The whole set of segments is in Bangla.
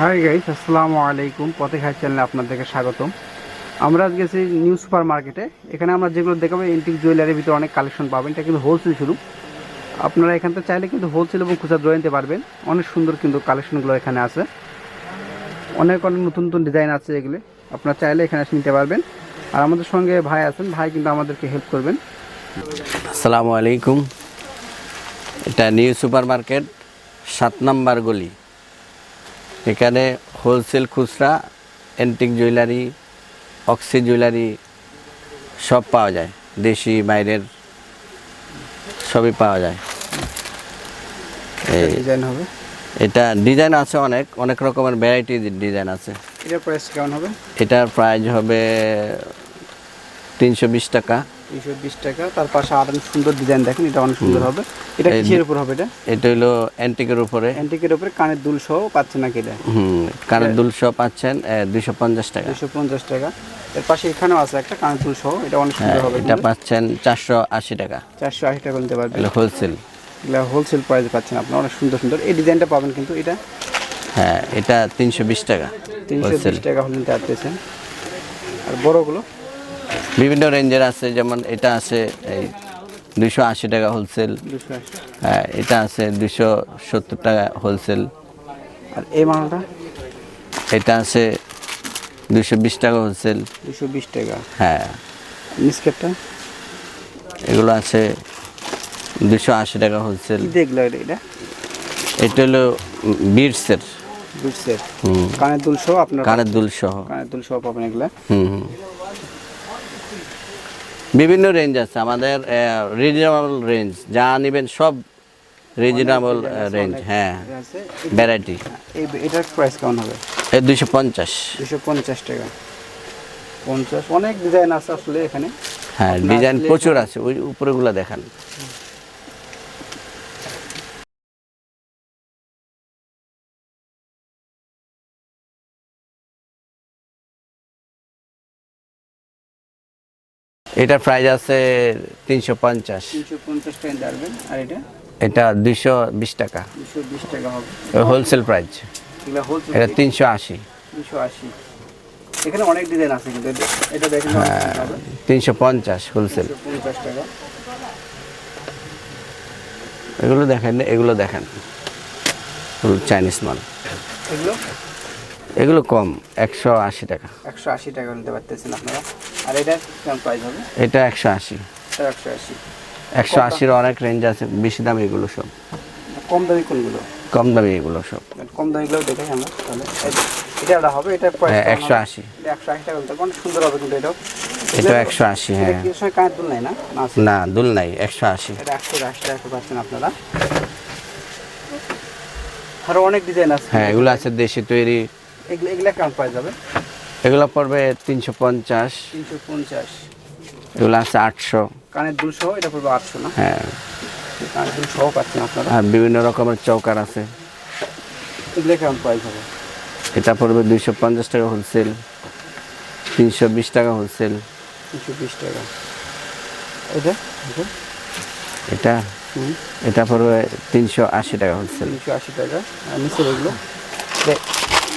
হাই গাইস আসসালামু আলাইকুম। পথে খাই চ্যানেলে আপনাদেরকে স্বাগতম। আমরা আজ গেছি নিউ সুপার মার্কেটে এখানে আমরা যেগুলো দেখাবো এন্টিক জুয়েলারির ভিতরে অনেক কালেকশন পাবেন। এটা কিন্তু হোলসেল শুরু আপনারা এখান থেকে চাইলে কিন্তু হোলসেল এবং খুচরা জয় নিতে পারবেন। অনেক সুন্দর কিন্তু কালেকশনগুলো এখানে আছে। অনেক অনেক নতুন নতুন ডিজাইন আছে এগুলো। আপনারা চাইলে এখানে এসে নিতে পারবেন। আর আমাদের সঙ্গে ভাই আছেন, ভাই কিন্তু আমাদেরকে হেল্প করবেন। আসসালামু আলাইকুম। এটা নিউ সুপার মার্কেট সাত নাম্বার গলি। এখানে হোলসেল খুচরা অ্যান্টিক জুয়েলারি অক্সি জুয়েলারি সব পাওয়া যায়। দেশি বাইরের সবই পাওয়া যায়। ডিজাইন হবে? এটা ডিজাইন আছে অনেক অনেক রকমের ভ্যারাইটি ডিজাইন আছে। এটার প্রাইস কেমন হবে? এটার প্রাইস হবে তিনশো বিশ টাকা। তিনশো বিশ টাকা। তার পাশে আর সুন্দর ডিজাইন দেখেন এটা অনেক সুন্দর হবে। এটা কিসের উপর হবে এটা? এটা হলো অ্যান্টিকের উপরে। অ্যান্টিকের উপরে কানের দুল সহ পাচ্ছে নাকি এটা? হুম কানের দুলশো পাচ্ছেন দুশো পঞ্চাশ টাকা। দুশো পঞ্চাশ টাকা। এর পাশে এখানেও আছে একটা কানের দুল সহ এটা অনেক হ্যাঁ সুন্দর হবে এটা পাচ্ছেন চারশো আশি টাকা। চারশো আশি টাকা নিতে পারবেন। হোলসেল এগুলো হোলসেল প্রাইসে পাচ্ছেন আপনারা অনেক সুন্দর সুন্দর। এই ডিজাইনটা পাবেন কিন্তু এটা? হ্যাঁ এটা তিনশো বিশ টাকা তিনশো বিশ টাকা হলে নিতে পারতেছেন। আর বড়গুলো? বিভিন্ন রেঞ্জের আছে যেমন এটা আছে এই দুশো আশি টাকা হোলসেল হ্যাঁ এটা আছে দুশো সত্তর টাকা হোলসেল আর এই মালটা? এটা আছে দুশো বিশ টাকা হোলসেল দুশো বিশ টাকা। হ্যাঁ। মিসকেটটা এগুলো আছে দুশো আশি টাকা হোলসেল দেখল এটা এটা? হলো বিটসের। হুম। কানের দুল সহ আপনার কানের দুল সহ। কানের দুল সহ পাবেন এগুলা। হুম হুম। বিভিন্ন রেঞ্জ আছে। আমাদের রিজনেবল রেঞ্জ যা নেবেন সব রিজনেবল রেঞ্জ হ্যাঁ ভ্যারাইটি এটার প্রাইস কেমন হবে? এই দুশো পঞ্চাশ। দুশো পঞ্চাশ টাকা। পঞ্চাশ অনেক ডিজাইন আছে আসলে এখানে। হ্যাঁ ডিজাইন প্রচুর আছে ওই উপরেগুলো দেখান। এটার প্রাইস আছে তিনশো পঞ্চাশ। তিনশো পঞ্চাশ টাকা পারবেন আর এটা? এটা দুইশো বিশ টাকা। দুশো বিশ টাকা হবে। হোলসেল প্রাইস এটা তিনশো আশি। আশি। এখানে অনেক ডিজাইন আছে কিন্তু এটা- এটা দেখেন হবে তিনশো পঞ্চাশ হোলসেল পঞ্চাশ টাকা। এগুলো দেখেন এগুলো দেখেন। চাইনিজ মাল এগুলো? এগুলো কম একশো আশি টাকা। একশো আশি টাকা নিতে পারতেছেন আপনারা। আর এটা কেমন প্রাইস হবে? এটা একশো আশি। একশো আশি। একশো আশির অনেক রেঞ্জ আছে বেশি দামি এগুলো সব। কম দামি কোনগুলো? কম দামি এগুলো সব। কম দামিগুলো দেখাই আমরা তাহলে। এটা হবে এটা হ্যাঁ, 180 এটা একশো আশি টাকা নিতে অনেক সুন্দর হবে কিন্তু এটাও। এটা একশো আশি হ্যাঁ। দুল নাই না? না না দুল নাই একশো আশি। এটা একশো আশি টাকা পাচ্ছেন আপনারা। আরও অনেক ডিজাইন আছে। হ্যাঁ এগুলো আছে দেশি তৈরি এগুলো প্রাইস যাবে? এগুলো পড়বে তিনশো পঞ্চাশ। তিনশো পঞ্চাশ। এগুলো আছে আটশো। কানের দুল সহ এটা পড়বে আটশো না? হ্যাঁ। কানের দুল সহ পাচ্ছেন আপনারা? আর বিভিন্ন রকমের চৌকার আছে। এগুলো কেমন প্রাইস হবে এটা পড়বে দুইশো পঞ্চাশ টাকা হোলসেল তিনশো বিশ টাকা হোলসেল তিনশো বিশ টাকা। এটা? এটা? এটা? পড়বে তিনশো আশি টাকা হোলসেল তিনশো আশি টাকা। নিচের এগুলো?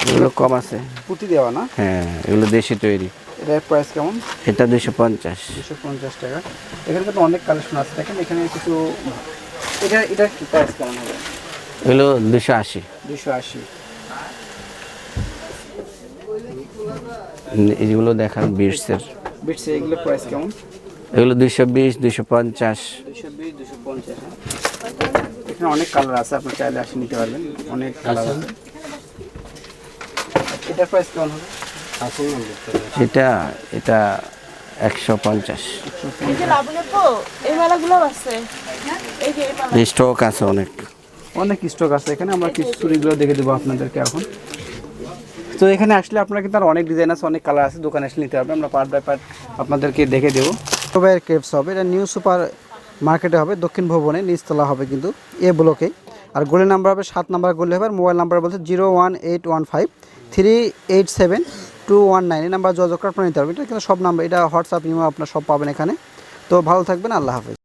এগুলো কম আছে। পুঁতি দেওয়া না? হ্যাঁ এগুলো দেশি তৈরি। এটার প্রাইস কেমন? এটা দুইশো পঞ্চাশ। দুশো পঞ্চাশ টাকা। এখানে কিন্তু অনেক কালেকশন আছে। দেখেন এখানে কিছু এটা এটার প্রাইস কেমন হবে? এগুলো দুশো আশি। দুশো আশি। এগুলো দেখান বিটসের। বিটসে এগুলো প্রাইস কেমন? এগুলো দুইশো বিশ দুইশো পঞ্চাশ। দুশো বিশ দুশো পঞ্চাশ এখানে অনেক কালার আছে। আপনি চাইলে আসে নিতে পারবেন। অনেক কালার আছে। এটার প্রাইস কেমন হবে? এটা এটা একশো পঞ্চাশ। এই যে লাবণী পো এই মেলাগুলো আছে। এই যে এই মেলা। স্টক আছে অনেক। অনেক স্টক আছে। এখানে আমরা কিছু চুরিগুলো দেখে দেবো আপনাদেরকে এখন। তো এখানে আসলে আপনারা কিন্তু আর অনেক ডিজাইন আছে অনেক কালার আছে। দোকানে আসলে নিতে হবে। আমরা পার্ট বাই পার্ট আপনাদেরকে দেখে দেবো। সবাই ক্রেপস হবে। এটা নিউ সুপার মার্কেটে হবে। দক্ষিণ ভবনে নিচতলা হবে কিন্তু এ ব্লকে আর গোলের নাম্বার হবে সাত নাম্বার গোলে হবে মোবাইল নাম্বার বলছে zero one eight one five three eight seven two one nine. এই নাম্বার যোগাযোগ করে আপনারা নিতে পারবেন এটা কিন্তু সব নাম্বার, এটা হোয়াটসঅ্যাপ, ইমো আপনার সব পাবেন এখানে। তো ভালো থাকবেন, আল্লাহ হাফেজ।